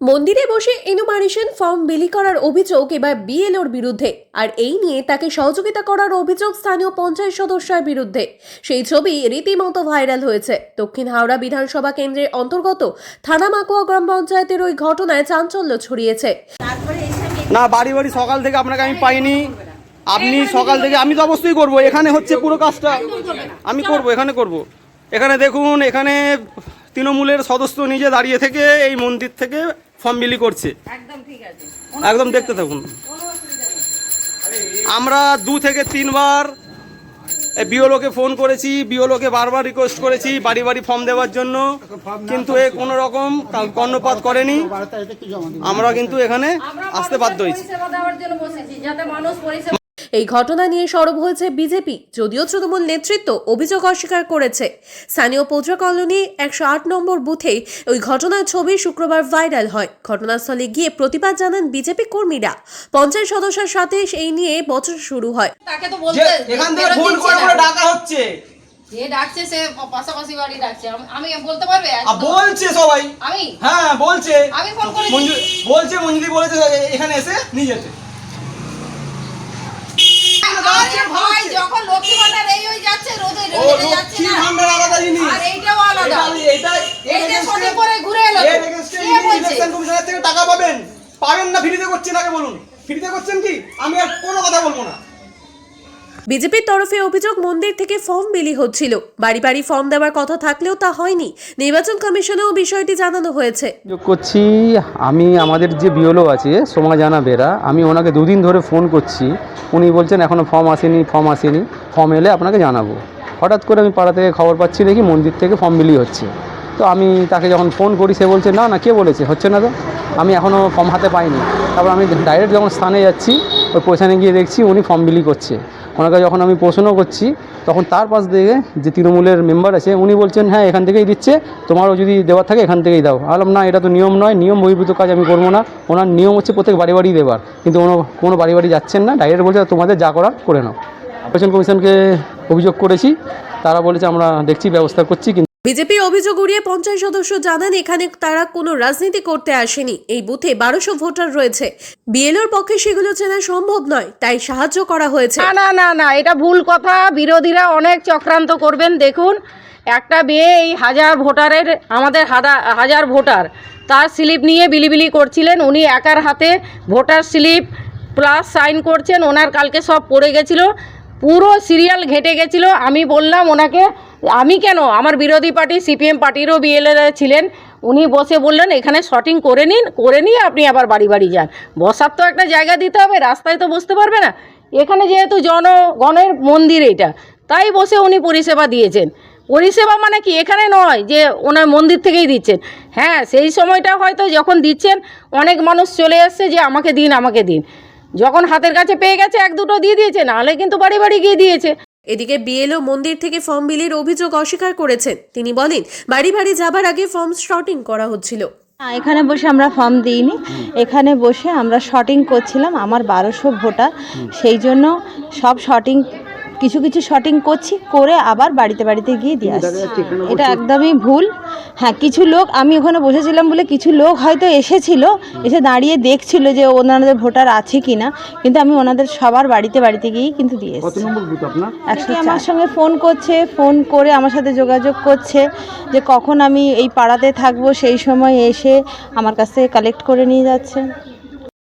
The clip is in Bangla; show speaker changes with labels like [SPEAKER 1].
[SPEAKER 1] মন্দিরে বসে এনুমারেশন ফর্ম বিলি করার অভিযোগ এবার বিএলওর বিরুদ্ধে। আর এই নিয়ে তাকে সহযোগিতা করার অভিযোগ স্থানীয় পঞ্চায়েত সদস্যের বিরুদ্ধে। সেই ছবি রীতিমতো ভাইরাল হয়েছে। দক্ষিণ হাওড়া বিধানসভা কেন্দ্রের অন্তর্গত থানা মাকুয়া গ্রাম পঞ্চায়েতের ওই ঘটনায় চাঞ্চল্য ছড়িয়েছে।
[SPEAKER 2] না বাড়ি বাড়ি সকাল থেকে আপনাকে আমি পাইনি। আপনি সকাল থেকে আমি তো অবশ্যই করব। এখানে হচ্ছে পুরো কাজটা। আমি করব এখানে করব। এখানে দেখুন এখানে তৃণমূলের সদস্য নিজে দাঁড়িয়ে থেকে এই মন্দির থেকে ফর্ম বিলি করছে। একদম দেখতে থাকুন। আমরা দু থেকে তিনবার বিওলোকে ফোন করেছি বিওলোকে বারবার রিকোয়েস্ট করেছি বাড়ি বাড়ি ফর্ম দেওয়ার জন্য। কিন্তু এ কোনো রকম কর্ণপাত করেনি। আমরা কিন্তু এখানে আসতে বাধ্য হয়েছি।
[SPEAKER 1] এই ঘটনা নিয়ে সরব হয়েছে বিজেপি যদিও তৃণমূল নেতৃত্ব অভিযোগ অস্বীকার করেছে। স্থানীয় পৌত্র কলোনি একশো আট নম্বর বুথে ওই ঘটনার ছবি শুক্রবার ভাইরাল হয়। ঘটনাস্থলে গিয়ে প্রতিবাদ জানান বিজেপি কর্মীরা। পঞ্চায়েত সদস্যের সাথে এই নিয়ে বছর শুরু হয়।
[SPEAKER 3] তাকে তো বলতে
[SPEAKER 2] এখান থেকে ফোন করে করে ডাকা হচ্ছে।
[SPEAKER 3] যে ডাকছে সে পাশাপাশি বাড়ি ডাকছে। আমি বলতে পারবে?
[SPEAKER 2] বলছে সবাই।
[SPEAKER 3] আমি?
[SPEAKER 2] হ্যাঁ বলছে।
[SPEAKER 3] আমি ফোন।
[SPEAKER 2] মঞ্জু- বলছে মঞ্জুদি বলেছে এখানে এসে নিয়ে যেতে।
[SPEAKER 3] আরে ভাই যখন লক্ষ্মী ভান্ডার এই হয়ে যাচ্ছে রোদে
[SPEAKER 2] ও
[SPEAKER 3] রোদে যাচ্ছে
[SPEAKER 2] লক্ষ্মী
[SPEAKER 3] না।
[SPEAKER 2] ভান্ডার আলাদা জিনিস।
[SPEAKER 3] আর এইটাও আলাদা।
[SPEAKER 2] এটা- এটা-
[SPEAKER 3] এই যে
[SPEAKER 2] এর
[SPEAKER 3] পরে ঘুরে এলো
[SPEAKER 2] এর against-এ
[SPEAKER 3] কে বলছে?
[SPEAKER 2] কমিশনের থেকে টাকা পাবেন। পাবেন না ফ্রিতে করছেন আগে বলুন। ফ্রিতে করছেন কি? আমি আর কোনো কথা বলব না।
[SPEAKER 1] বিজেপির তরফে অভিযোগ মন্দির থেকে ফর্ম বিলি হচ্ছিল। বাড়ি বাড়ি ফর্ম দেওয়ার কথা থাকলেও তা হয়নি। নির্বাচন কমিশনেও বিষয়টি জানানো হয়েছে।
[SPEAKER 4] করছি, আমি আমাদের যে বিওলো আছে, সোমা জানা বেরা, আমি ওনাকে দুদিন ধরে ফোন করছি। উনি বলছেন এখনও ফর্ম আসেনি ফর্ম আসেনি। ফর্ম এলে আপনাকে জানাব। হঠাৎ করে আমি পাড়া থেকে খবর পাচ্ছি, দেখি মন্দির থেকে ফর্ম বিলি হচ্ছে। তো আমি তাকে যখন ফোন করি, সে বলছে, না না, কে বলেছে? হচ্ছে না তো? আমি এখনও ফর্ম হাতে পাইনি। তারপর আমি ডাইরেক্ট যখন স্থানে যাচ্ছি, ওই পয়সানে গিয়ে দেখছি, উনি ফর্ম বিলি করছে। ওনাকে যখন আমি প্রশ্ন করছি, তখন তার পাশ থেকে যে তৃণমূলের মেম্বার আছে, উনি বলছেন হ্যাঁ এখান থেকেই দিচ্ছে, তোমারও যদি দেওয়ার থাকে এখান থেকেই দাও। আলাম না, এটা তো নিয়ম নয়, নিয়ম বহির্ভূত কাজ আমি করব না। ওনার নিয়ম হচ্ছে প্রত্যেক বাড়ি বাড়ি দেবার, কিন্তু কোনো কোনো বাড়ি বাড়ি যাচ্ছেন না। ডাইরেক্ট বলছে, তোমাদের যা করার করে নাও। নির্বাচন কমিশনকে অভিযোগ করেছি, তারা বলেছে, আমরা দেখছি, ব্যবস্থা করছি, কিন্তু
[SPEAKER 1] বিজেপির অভিযোগ উড়িয়ে পঞ্চায়েত সদস্য জানান, এখানে তারা কোনো রাজনীতি করতে আসেনি। এই বুথে বারোশো ভোটার রয়েছে। বিএলওর পক্ষে সেগুলো চেনা সম্ভব নয়, তাই সাহায্য করা হয়েছে।
[SPEAKER 3] না না না না, এটা ভুল কথা। বিরোধীরা অনেক চক্রান্ত করবেন। দেখুন, একটা মেয়ে এই হাজার ভোটারের, আমাদের হাজার ভোটার, তার স্লিপ নিয়ে বিলিবিলি করছিলেন। উনি একার হাতে ভোটার স্লিপ প্লাস সাইন করছেন। ওনার কালকে সব পড়ে গেছিল। পুরো সিরিয়াল ঘেটে গেছিল। আমি বললাম, ওনাকে আমি কেন? আমার বিরোধী পার্টি, সিপিএম পার্টিরও বিএলএরা ছিলেন। উনি বসে বললেন, এখানে শটিং করে নিন, করে নিয়ে আপনি আবার বাড়ি বাড়ি যান। বসার তো একটা জায়গা দিতে হবে, রাস্তায় তো বসতে পারবে না। এখানে যেহেতু জনগণের মন্দির এটা, তাই বসে উনি পরিষেবা দিয়েছেন। পরিষেবা মানে কি? এখানে নয় যে ওনার মন্দির থেকেই দিচ্ছেন। হ্যাঁ সেই সময়টা হয়তো যখন দিচ্ছেন, অনেক মানুষ চলে এসছে যে, আমাকে দিন আমাকে দিন। যখন হাতের কাছে পেয়ে গেছে, এক দুটো দিয়ে দিয়েছে, নাহলে কিন্তু বাড়ি বাড়ি গিয়ে দিয়েছে।
[SPEAKER 1] এদিকে বিএলও মন্দির থেকে ফর্ম বিলির অভিযোগ অস্বীকার করেছেন। তিনি বলেন বাড়ি বাড়ি যাবার আগে ফর্ম শর্টিং করা হচ্ছিল।
[SPEAKER 5] না, এখানে বসে আমরা ফর্ম দিইনি। এখানে বসে আমরা শর্টিং করছিলাম আমার বারোশো ভোটার। সেই জন্য সব শর্টিং কিছু কিছু শটিং করছি করে আবার বাড়িতে বাড়িতে গিয়ে দিয়ে আসছি। এটা একদমই ভুল। হ্যাঁ কিছু লোক আমি ওখানে বসেছিলাম বলে কিছু লোক হয়তো এসেছিল এসে দাঁড়িয়ে দেখছিল যে ওনাদের ভোটার আছে কি না কিন্তু আমি ওনাদের সবার বাড়িতে বাড়িতে গিয়েই কিন্তু দিয়ে এসেছি। আমার সঙ্গে ফোন করছে ফোন করে আমার সাথে যোগাযোগ করছে যে কখন আমি এই পাড়াতে থাকব সেই সময় এসে আমার কাছ থেকে কালেক্ট করে নিয়ে যাচ্ছে।